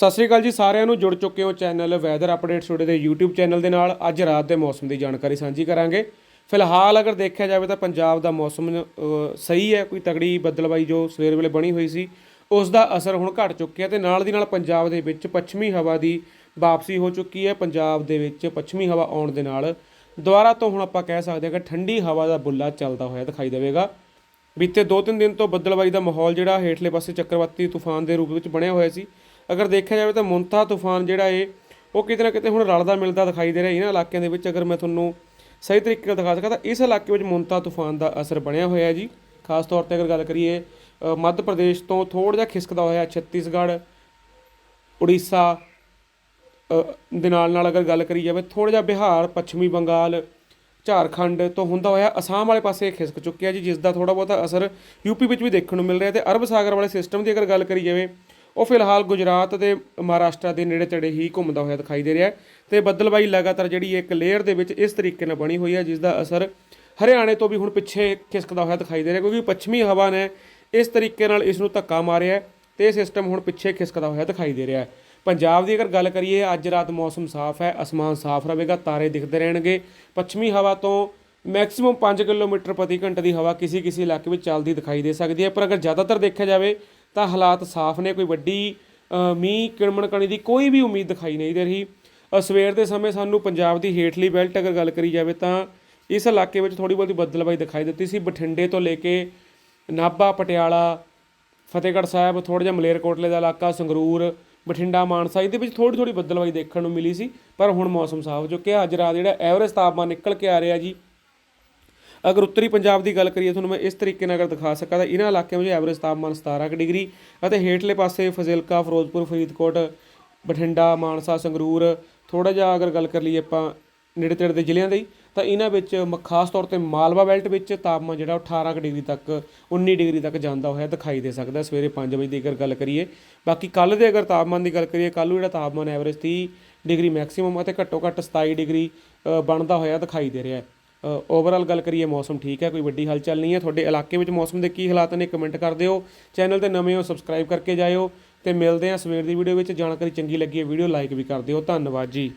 ਸਤਿ ਸ੍ਰੀ ਅਕਾਲ ਜੀ, ਸਾਰਿਆਂ ਨੂੰ ਜੁੜ ਚੁੱਕੇ ਹੋ ਚੈਨਲ ਵੈਦਰ ਅਪਡੇਟਸ ਟੁਡੇ ਦੇ YouTube ਚੈਨਲ ਦੇ ਨਾਲ। ਅੱਜ ਰਾਤ ਦੇ ਮੌਸਮ ਦੀ ਜਾਣਕਾਰੀ ਸਾਂਝੀ ਕਰਾਂਗੇ। ਫਿਲਹਾਲ ਅਗਰ ਦੇਖਿਆ ਜਾਵੇ ਤਾਂ ਪੰਜਾਬ ਦਾ ਮੌਸਮ ਸਹੀ ਹੈ, ਕੋਈ ਤਗੜੀ ਬੱਦਲਬਾਈ ਜੋ ਸਵੇਰ ਵੇਲੇ ਬਣੀ ਹੋਈ ਸੀ, ਉਸ ਦਾ ਅਸਰ ਹੁਣ ਘਟ ਚੁੱਕਿਆ ਤੇ ਨਾਲ ਦੀ ਨਾਲ ਪੰਜਾਬ ਦੇ ਵਿੱਚ ਪੱਛਮੀ ਹਵਾ ਦੀ ਵਾਪਸੀ ਹੋ ਚੁੱਕੀ ਹੈ। ਪੰਜਾਬ ਦੇ ਵਿੱਚ ਪੱਛਮੀ ਹਵਾ ਆਉਣ ਦੇ ਨਾਲ ਦੁਬਾਰਾ ਤੋਂ ਹੁਣ ਆਪਾਂ ਕਹਿ ਸਕਦੇ ਹਾਂ ਕਿ ਠੰਡੀ ਹਵਾ ਦਾ ਬੁੱਲਾ ਚੱਲਦਾ ਹੋਇਆ ਦਿਖਾਈ ਦੇਵੇਗਾ। ਬੀਤੇ 2-3 ਦਿਨ ਤੋਂ ਬੱਦਲਬਾਈ ਦਾ ਮਾਹੌਲ ਜਿਹੜਾ ਹੇਠਲੇ ਪਾਸੇ ਚੱਕਰਵਾਤੀ ਤੂਫਾਨ ਦੇ ਰੂਪ ਵਿੱਚ ਬਣਿਆ ਹੋਇਆ ਸੀ ਅਗਰ ਦੇਖਿਆ ਜਾਵੇ ਤਾਂ ਮੁੰਤਾ ਤੂਫਾਨ ਜਿਹੜਾ ਏ, ਉਹ ਕਿਤੇ ਨਾ ਕਿਤੇ ਹੁਣ ਰਲਦਾ ਮਿਲਦਾ ਦਿਖਾਈ ਦੇ ਰਿਹਾ ਇਹਨਾਂ ਇਲਾਕਿਆਂ ਦੇ ਵਿੱਚ। ਅਗਰ ਮੈਂ ਤੁਹਾਨੂੰ ਸਹੀ ਤਰੀਕੇ ਨਾਲ ਦਿਖਾ ਸਕਾਂ ਤਾਂ ਇਸ ਇਲਾਕੇ ਵਿੱਚ ਮੁੰਤਾ ਤੂਫਾਨ ਦਾ ਅਸਰ ਬਣਿਆ ਹੋਇਆ ਹੈ ਜੀ। ਖਾਸ ਤੌਰ ਤੇ ਅਗਰ ਗੱਲ ਕਰੀਏ ਮੱਧ ਪ੍ਰਦੇਸ਼ ਤੋਂ ਥੋੜਾ ਜਿਹਾ ਖਿਸਕਦਾ ਹੋਇਆ ਛੱਤੀਸਗੜ੍ਹ, ਉੜੀਸਾ ਦੇ ਨਾਲ ਨਾਲ ਅਗਰ ਗੱਲ ਕਰੀ ਜਾਵੇ ਥੋੜਾ ਜਿਹਾ ਬਿਹਾਰ, ਪੱਛਮੀ ਬੰਗਾਲ, ਝਾਰਖੰਡ ਤੋਂ ਹੁੰਦਾ ਹੋਇਆ ਅਸਾਮ ਵਾਲੇ ਪਾਸੇ ਖਿਸਕ ਚੁੱਕਿਆ ਜੀ, ਜਿਸ ਦਾ ਥੋੜਾ ਬਹੁਤਾ ਅਸਰ ਯੂਪੀ ਵਿੱਚ ਵੀ ਦੇਖਣ ਨੂੰ ਮਿਲ ਰਿਹਾ ਤੇ ਅਰਬ ਸਾਗਰ ਵਾਲੇ ਸਿਸਟਮ ਦੀ ਅਗਰ ਗੱਲ ਕਰੀ ਜਾਵੇ ਉਹ ਫਿਲਹਾਲ ਗੁਜਰਾਤ ਤੇ ਮਹਾਰਾਸ਼ਟਰ ਦੇ ਨੇੜੇ ਤੇੜੇ ਹੀ ਘੁੰਮਦਾ ਹੋਇਆ ਦਿਖਾਈ ਦੇ ਰਿਹਾ ਹੈ ਤੇ ਬੱਦਲਬਾਈ ਲਗਾਤਾਰ ਜਿਹੜੀ ਇੱਕ ਲੇਅਰ ਦੇ ਵਿੱਚ ਇਸ ਤਰੀਕੇ ਨਾਲ ਬਣੀ ਹੋਈ ਹੈ, ਜਿਸ ਦਾ ਅਸਰ ਹਰਿਆਣੇ ਤੋਂ ਵੀ ਹੁਣ ਪਿੱਛੇ ਖਿਸਕਦਾ ਹੋਇਆ ਦਿਖਾਈ ਦੇ ਰਿਹਾ ਕਿਉਂਕਿ ਪੱਛਮੀ ਹਵਾ ਨੇ ਇਸ ਤਰੀਕੇ ਨਾਲ ਇਸ ਨੂੰ ਧੱਕਾ ਮਾਰਿਆ ਹੈ ਤੇ ਇਹ ਸਿਸਟਮ ਹੁਣ ਪਿੱਛੇ ਖਿਸਕਦਾ ਹੋਇਆ ਦਿਖਾਈ ਦੇ ਰਿਹਾ ਹੈ। ਪੰਜਾਬ ਦੀ ਅਗਰ ਗੱਲ ਕਰੀਏ, ਅੱਜ ਰਾਤ ਮੌਸਮ ਸਾਫ਼ ਹੈ, ਅਸਮਾਨ ਸਾਫ਼ ਰਹੇਗਾ, ਤਾਰੇ ਦਿਖਦੇ ਰਹਿਣਗੇ। ਪੱਛਮੀ ਹਵਾ ਤੋਂ ਮੈਕਸਿਮਮ 5 ਕਿਲੋਮੀਟਰ ਪ੍ਰਤੀ ਘੰਟੇ ਦੀ ਹਵਾ ਕਿਸੇ ਕਿਸੇ ਇਲਾਕੇ ਵਿੱਚ ਚੱਲਦੀ ਦਿਖਾਈ ਦੇ ਸਕਦੀ ਹੈ, ਪਰ ਅਗਰ ਜ਼ਿਆਦਾਤਰ ਦੇਖਿਆ ਜਾਵੇ ਤਾਂ ਹਾਲਾਤ ਸਾਫ਼ ਨੇ, ਕੋਈ ਵੱਡੀ ਮੀਂਹ, ਕਿਣਮਣ ਕਣੀ ਦੀ ਕੋਈ ਵੀ ਉਮੀਦ ਦਿਖਾਈ ਨਹੀਂ ਦੇ ਰਹੀ। ਸਵੇਰ ਦੇ ਸਮੇਂ ਸਾਨੂੰ ਪੰਜਾਬ ਦੀ ਹੇਠਲੀ ਬੈਲਟ ਅਗਰ ਗੱਲ ਕਰੀ ਜਾਵੇ ਤਾਂ ਇਸ ਇਲਾਕੇ ਵਿੱਚ ਥੋੜੀ ਬਹੁਤੀ ਬੱਦਲਬਾਈ ਦਿਖਾਈ ਦਿੱਤੀ ਸੀ। ਬਠਿੰਡੇ ਤੋਂ ਲੈ ਕੇ ਨਾਭਾ, ਪਟਿਆਲਾ, ਫਤਿਹਗੜ੍ਹ ਸਾਹਿਬ ਥੋੜਾ ਜਿਹਾ ਮਲੇਰਕੋਟਲੇ ਦਾ ਇਲਾਕਾ, ਸੰਗਰੂਰ, ਬਠਿੰਡਾ, ਮਾਨਸਾ, ਇਹਦੇ ਵਿੱਚ ਥੋੜੀ ਥੋੜੀ ਬੱਦਲਬਾਈ ਦੇਖਣ ਨੂੰ ਮਿਲੀ ਸੀ। ਪਰ ਹੁਣ ਮੌਸਮ ਸਾਫ਼ ਹੋ ਚੁੱਕਿਆ। ਅੱਜ ਰਾਤ ਜਿਹੜਾ ਐਵਰੇਜ ਤਾਪਮਾਨ ਨਿਕਲ ਕੇ ਆ ਰਿਹਾ ਜੀ ਅਗਰ ਉੱਤਰੀ ਪੰਜਾਬ ਦੀ ਗੱਲ ਕਰੀਏ, ਤੁਹਾਨੂੰ ਮੈਂ ਇਸ ਤਰੀਕੇ ਨਾਲ ਅਗਰ ਦਿਖਾ ਸਕਾਂ ਤਾਂ ਇਹਨਾਂ ਇਲਾਕਿਆਂ ਵਿੱਚ ਐਵਰੇਜ ਤਾਪਮਾਨ 17 ਕੁ ਡਿਗਰੀ ਅਤੇ ਹੇਠਲੇ ਪਾਸੇ ਫਜ਼ਿਲਕਾ, ਫਿਰੋਜ਼ਪੁਰ, ਫਰੀਦਕੋਟ, ਬਠਿੰਡਾ, ਮਾਨਸਾ, ਸੰਗਰੂਰ ਥੋੜਾ ਜਿਹਾ ਅਗਰ ਗੱਲ ਕਰ ਲਈਏ ਆਪਾਂ ਨੇੜੇ ਤੇੜੇ ਦੇ ਜ਼ਿਲ੍ਹਿਆਂ ਦੀ, ਤਾਂ ਇਹਨਾਂ ਵਿੱਚ ਮ- ਖਾਸ ਤੌਰ ਤੇ ਮਾਲਵਾ ਬੈਲਟ ਵਿੱਚ ਤਾਪਮਾਨ ਜਿਹੜਾ ਉਹ 18 ਕੁ ਡਿਗਰੀ ਤੱਕ 19 ਡਿਗਰੀ ਤੱਕ ਜਾਂਦਾ ਹੋਇਆ ਦਿਖਾਈ ਦੇ ਸਕਦਾ ਸਵੇਰੇ 5 ਵਜੇ ਦੀ ਅਗਰ ਗੱਲ ਕਰੀਏ। ਬਾਕੀ ਕੱਲ ਦੇ ਅਗਰ ਤਾਪਮਾਨ ਦੀ ਗੱਲ ਕਰੀਏ, ਕੱਲ੍ਹ ਜਿਹੜਾ ਤਾਪਮਾਨ ਐਵਰੇਜ 30 ਡਿਗਰੀ ਮੈਕਸਿਮਮ ਅਤੇ ਘੱਟੋ ਘੱਟ 27 ਡਿਗਰੀ ਬਣਦਾ ਹੋਇਆ ਦਿਖਾਈ ਦੇ ਰਿਹਾ ਹੈ। ਓਵਰਆਲ ਗੱਲ ਕਰੀਏ ਮੌਸਮ ਠੀਕ ਹੈ, ਕੋਈ ਵੱਡੀ ਹਲਚਲ ਨਹੀਂ ਹੈ। ਤੁਹਾਡੇ ਇਲਾਕੇ ਵਿੱਚ ਮੌਸਮ ਦੇ ਕੀ ਹਾਲਾਤ ਨੇ ਕਮੈਂਟ ਕਰ ਦਿਓ। ਚੈਨਲ ਤੇ ਨਵੇਂ ਹੋ ਸਬਸਕ੍ਰਾਈਬ ਕਰਕੇ ਜਾਇਓ ਤੇ ਮਿਲਦੇ ਹਾਂ ਸਵੇਰ ਦੀ ਵੀਡੀਓ ਵਿੱਚ। ਜਾਣਕਾਰੀ ਚੰਗੀ ਲੱਗੀ ਹੈ ਵੀਡੀਓ ਲਾਈਕ ਵੀ ਕਰ ਦਿਓ। ਧੰਨਵਾਦ ਜੀ।